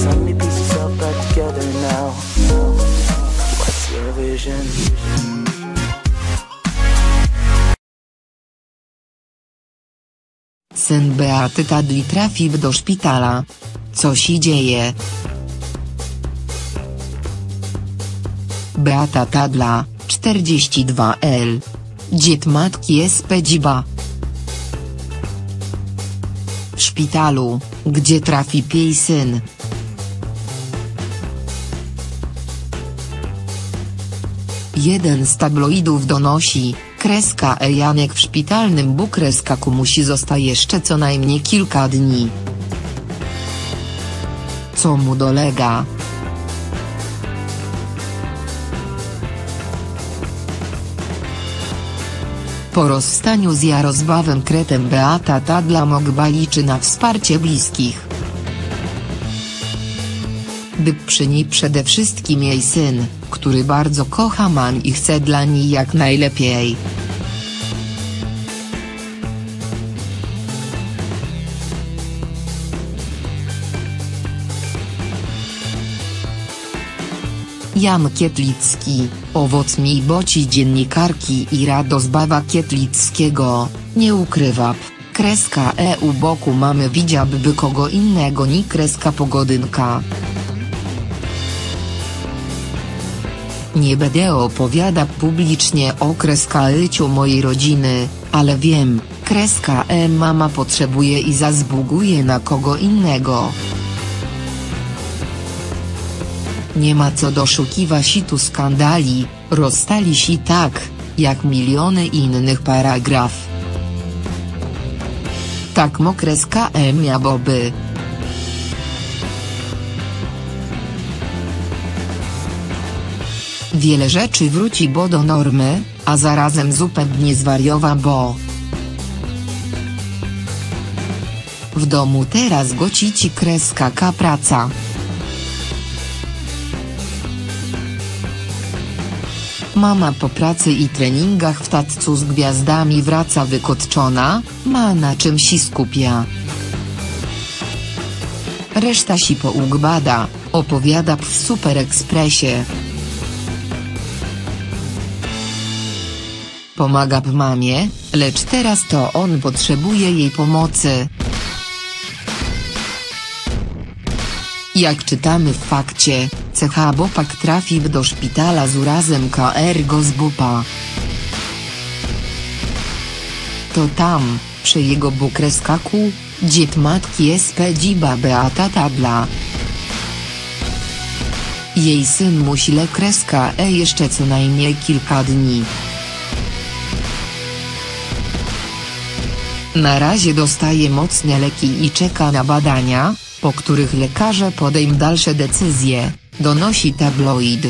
Suddenly piece yourself back together now. What's your vision? Syn Beaty Tadli trafił do szpitala. Co się dzieje? Beata Tadla, 42L. Dziet matki SP Dziba. W szpitalu, gdzie trafi jej syn. Jeden z tabloidów donosi, kreska E Janek w szpitalnym bukreska musi zostaje jeszcze co najmniej kilka dni. Co mu dolega? Po rozstaniu z Jarosławem Kretem Beata Tadla Mogba liczy na wsparcie bliskich. By przy niej przede wszystkim jej syn, który bardzo kocha man i chce dla niej jak najlepiej. Jan Kietlicki, owoc mi boci dziennikarki i Radosława Kietlickiego, nie ukrywa. Kreska e u boku mamy widziałby kogo innego ni kreska pogodynka. Nie będę opowiada publicznie o kreskałyciu mojej rodziny, ale wiem, kreska e mama potrzebuje i zazbuguje na kogo innego. Nie ma co doszukiwać się tu skandali, rozstali się tak, jak miliony innych paragraf. Tak mokreska e miałoby. Wiele rzeczy wróci bo do normy, a zarazem zupełnie zwariowa bo. W domu teraz gocici kreska ka praca. Mama po pracy i treningach w taccu z gwiazdami wraca wykotczona, ma na czym się skupia. Reszta si pougbada, opowiada w Super Expressie. Pomaga mamie, lecz teraz to on potrzebuje jej pomocy. Jak czytamy w fakcie, CH Bopak trafił do szpitala z urazem KR. To tam, przy jego bukreskaku, dziet matki SP Dziba Beata Tadla. Jej syn musi lekreska e jeszcze co najmniej kilka dni. Na razie dostaje mocne leki i czeka na badania, po których lekarze podejmą dalsze decyzje, donosi tabloid.